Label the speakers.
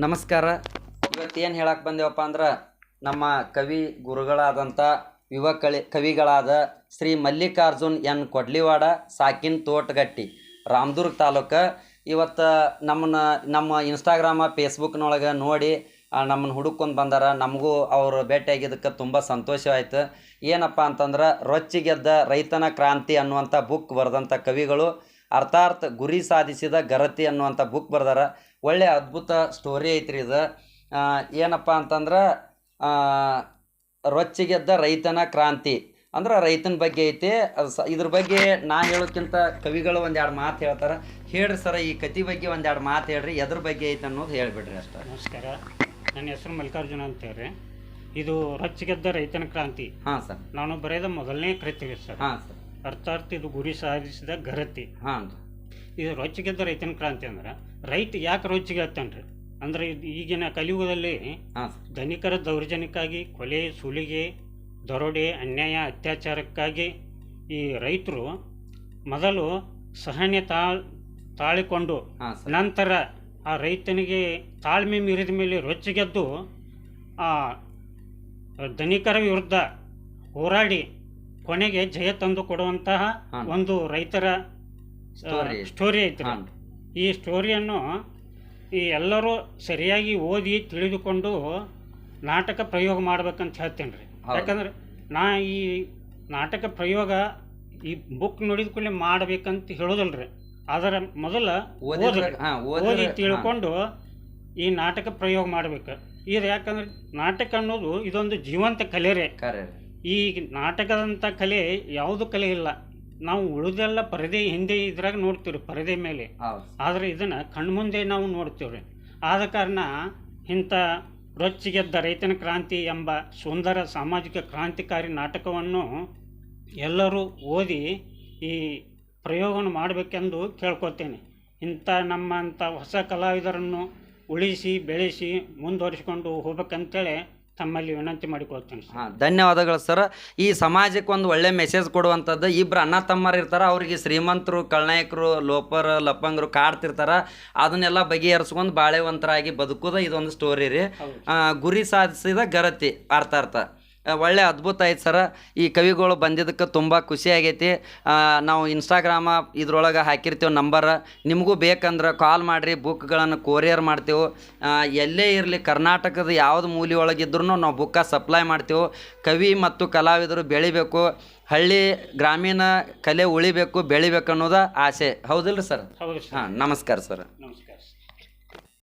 Speaker 1: ನಮಸ್ಕಾರ. ಇವತ್ತು ಏನು ಹೇಳಕ್ಕೆ ಬಂದೇವಪ್ಪ ಅಂದ್ರೆ ನಮ್ಮ ಕವಿ ಗುರುಗಳಾದಂಥ ಯುವ ಕಳಿ, ಕವಿಗಳಾದ ಶ್ರೀ ಮಲ್ಲಿಕಾರ್ಜುನ್ ಎನ್ ಕೊಡ್ಲಿವಾಡ, ಸಾಕಿನ್ ತೋಟಗಟ್ಟಿ, ರಾಮದುರ್ಗ ತಾಲೂಕು. ಇವತ್ತು ನಮ್ಮನ್ನ, ನಮ್ಮ ಇನ್ಸ್ಟಾಗ್ರಾಮ ಫೇಸ್ಬುಕ್ನೊಳಗೆ ನೋಡಿ ನಮ್ಮನ್ನು ಹುಡುಕೊಂಡು ಬಂದಾರ. ನಮಗೂ ಅವರು ಭೇಟಿಯಾಗಿದ್ದಕ್ಕೆ ತುಂಬ ಸಂತೋಷವಾಯಿತು. ಏನಪ್ಪ ಅಂತಂದ್ರೆ ರೊಚ್ಚಿಗೆದ್ದ ರೈತನ ಕ್ರಾಂತಿ ಅನ್ನುವಂಥ ಬುಕ್ ಬರೆದಂಥ ಕವಿಗಳು ಅರ್ಥಾತ್ ಗುರಿ ಸಾಧಿಸಿದ ಗರತಿ ಅನ್ನುವಂಥ ಬುಕ್ ಬರ್ದಾರ. ಒಳ್ಳೆ ಅದ್ಭುತ ಸ್ಟೋರಿ ಐತ್ರಿ ಇದು. ಏನಪ್ಪ ಅಂತಂದ್ರೆ ರೊಚ್ಚಿಗೆದ್ದ ರೈತನ ಕ್ರಾಂತಿ. ಅಂದ್ರೆ ರೈತನ ಬಗ್ಗೆ ಐತಿ. ಅದು ಸ- ಇದ್ರ ಬಗ್ಗೆ ನಾ ಹೇಳೋಕ್ಕಿಂತ ಕವಿಗಳು ಒಂದೆರಡು ಮಾತು ಹೇಳ್ತಾರೆ. ಹೇಳ್ರಿ ಸರ ಈ ಕತಿ ಬಗ್ಗೆ ಒಂದೆರಡು ಮಾತು ಹೇಳ್ರಿ ಎದ್ರ ಬಗ್ಗೆ ಐತೆ ಅನ್ನೋದು ಹೇಳಿಬಿಡ್ರಿ ಅಷ್ಟೇ.
Speaker 2: ನಮಸ್ಕಾರ. ನನ್ನ ಹೆಸರು ಮಲ್ಲಿಕಾರ್ಜುನ ಅಂತೇಳಿ ಇದು ರೊಚ್ಚಿಗೆದ್ದ ರೈತನ ಕ್ರಾಂತಿ.
Speaker 1: ಹಾಂ ಸರ್.
Speaker 2: ನಾನು ಬರೆದ ಮೊದಲನೇ ಕೃತಿ ಸರ್.
Speaker 1: ಹಾಂ ಸರ್.
Speaker 2: ಅರ್ಥಾರ್ಥ ಇದು ಗುರಿ ಸಾಧಿಸಿದ ಗರತಿ
Speaker 1: ಹಾಂ
Speaker 2: ಇದು ರೊಚ್ಚಿಗೆದ್ದ ರೈತನ ಕ್ರಾಂತಿ ಅಂದ್ರೆ. ರೈತ ಯಾಕೆ ರೊಚ್ಚಿಗೆತ್ತಾನ್ರಿ? ಅಂದ್ರೆ ಇದು ಈಗಿನ ಕಲಿಯುಗದಲ್ಲಿ ಧನಿಕರ ದೌರ್ಜನ್ಯಕ್ಕಾಗಿ ಕೊಲೆ ಸುಲಿಗೆ ದರೋಡೆ ಅನ್ಯಾಯ ಅತ್ಯಾಚಾರಕ್ಕಾಗಿ ಈ ರೈತರು ಮೊದಲು ಸಹನೆ ತಾಳ್ ತಾಳಿಕೊಂಡು ನಂತರ ಆ ರೈತನಿಗೆ ತಾಳ್ಮೆ ಮೀರಿದ ಮೇಲೆ ರೊಚ್ಚಿಗೆದ್ದು ಆ ಧನಿಕರ ವಿರುದ್ಧ ಹೋರಾಡಿ ಕೊನೆಗೆ ಜಯ ತಂದು ಕೊಡುವಂತಹ ಒಂದು ರೈತರ. ಸ್ಟೋರಿ ಐತ್ರಿ. ಈ ಸ್ಟೋರಿಯನ್ನು ಈ ಎಲ್ಲರೂ ಸರಿಯಾಗಿ ಓದಿ ತಿಳಿದುಕೊಂಡು ನಾಟಕ ಪ್ರಯೋಗ ಮಾಡ್ಬೇಕಂತ ಹೇಳ್ತೇನೆ ರೀ ಯಾಕಂದ್ರೆ ನಾ ಈ ನಾಟಕ ಪ್ರಯೋಗ ಈ ಬುಕ್ ನೋಡಿದ ಕೂಡಲೇ ಮಾಡ್ಬೇಕಂತ ಹೇಳೋದಲ್ರಿ. ಅದರ ಮೊದಲ. ಓದಿ
Speaker 1: ಓದಿ
Speaker 2: ತಿಳ್ಕೊಂಡು ಈ ನಾಟಕ ಪ್ರಯೋಗ ಮಾಡ್ಬೇಕು. ಇದು ಯಾಕಂದ್ರೆ ನಾಟಕ ಅನ್ನೋದು ಇದೊಂದು ಜೀವಂತ ಕಲೆ ರೀ. ಈ ನಾಟಕದಂಥ ಕಲೆ ಯಾವುದು ಕಲೆ ಇಲ್ಲ. ನಾವು ಉಳಿದೆಲ್ಲ ಪರದೆ ಹಿಂದೆ ಇದ್ರಾಗ ನೋಡ್ತೀವಿ ಪರದೆ ಮೇಲೆ. ಆದರೆ ಇದನ್ನು ಕಣ್ಮುಂದೆ ನಾವು ನೋಡ್ತೀವ್ರಿ. ಆದ ಕಾರಣ ಇಂಥ ರೊಚ್ಚಿಗೆದ್ದ ರೈತನ ಕ್ರಾಂತಿ ಎಂಬ ಸುಂದರ ಸಾಮಾಜಿಕ ಕ್ರಾಂತಿಕಾರಿ ನಾಟಕವನ್ನು ಎಲ್ಲರೂ ಓದಿ ಈ ಪ್ರಯೋಗವನ್ನು ಮಾಡಬೇಕೆಂದು ಕೇಳ್ಕೊತೇನೆ ಇಂಥ ನಮ್ಮಂಥ ಹೊಸ ಕಲಾವಿದರನ್ನು ಉಳಿಸಿ ಬೆಳೆಸಿ ಮುಂದುವರಿಸಿಕೊಂಡು ಹೋಗ್ಬೇಕಂತೇಳಿ ತಮ್ಮಲ್ಲಿ ವಿನಂತಿ ಮಾಡಿಕೊಳ್ತೇನೆ ಸರ್.
Speaker 1: ಹಾಂ ಧನ್ಯವಾದಗಳು ಸರ್. ಈ ಸಮಾಜಕ್ಕೆ ಒಂದು ಒಳ್ಳೆ ಮೆಸೇಜ್ ಕೊಡುವಂಥದ್ದು ಇಬ್ಬರು ಅಣ್ಣ ತಮ್ಮರು ಇರ್ತಾರೆ ಅವ್ರಿಗೆ ಶ್ರೀಮಂತರು ಕಳ್ನಾಯಕರು ಲೋಪರ್ ಲಪ್ಪಂಗರು ಕಾಡ್ತಿರ್ತಾರೆ. ಅದನ್ನೆಲ್ಲ ಬಗೆಹರಿಸ್ಕೊಂಡು ಬಾಳೆವಂತರಾಗಿ ಬದುಕೋದು ಇದೊಂದು ಸ್ಟೋರಿ ರೀ.
Speaker 2: ಹೌದು.
Speaker 1: ಆ, ಗುರಿ ಸಾಧಿಸಿದ ಗರತಿ ಅರ್ಥ ಅರ್ಥ. ಒಳ್ಳೆ ಅದ್ಭುತ ಐತೆ ಸರ. ಈ ಕವಿಗಳು ಬಂದಿದ್ದಕ್ಕೆ ತುಂಬ ಖುಷಿ ಆಗೈತಿ. ನಾವು ಇನ್ಸ್ಟಾಗ್ರಾಮ ಇದ್ರೊಳಗೆ ಹಾಕಿರ್ತೀವಿ ನಂಬರ್ ನಿಮಗೂ ಬೇಕಂದ್ರೆ ಕಾಲ್ ಮಾಡಿರಿ ಬುಕ್ಗಳನ್ನು ಕೊರಿಯರ್ ಮಾಡ್ತೇವೆ. ಎಲ್ಲೇ ಇರಲಿ ಕರ್ನಾಟಕದ ಯಾವುದು ಮೂಲೆ ಒಳಗಿದ್ರೂ ನಾವು ಬುಕ್ಕ ಸಪ್ಲೈ ಮಾಡ್ತೀವಿ. ಕವಿ ಮತ್ತು ಕಲಾವಿದರು ಬೆಳಿಬೇಕು. ಹಳ್ಳಿ ಗ್ರಾಮೀಣ ಕಲೆ ಉಳಿಬೇಕು ಬೆಳಿಬೇಕು ಅನ್ನೋದು ಆಸೆ. ಹೌದಿಲ್ಲ ಸರ್? ಹಾಂ ನಮಸ್ಕಾರ ಸರ್.
Speaker 2: ನಮಸ್ಕಾರ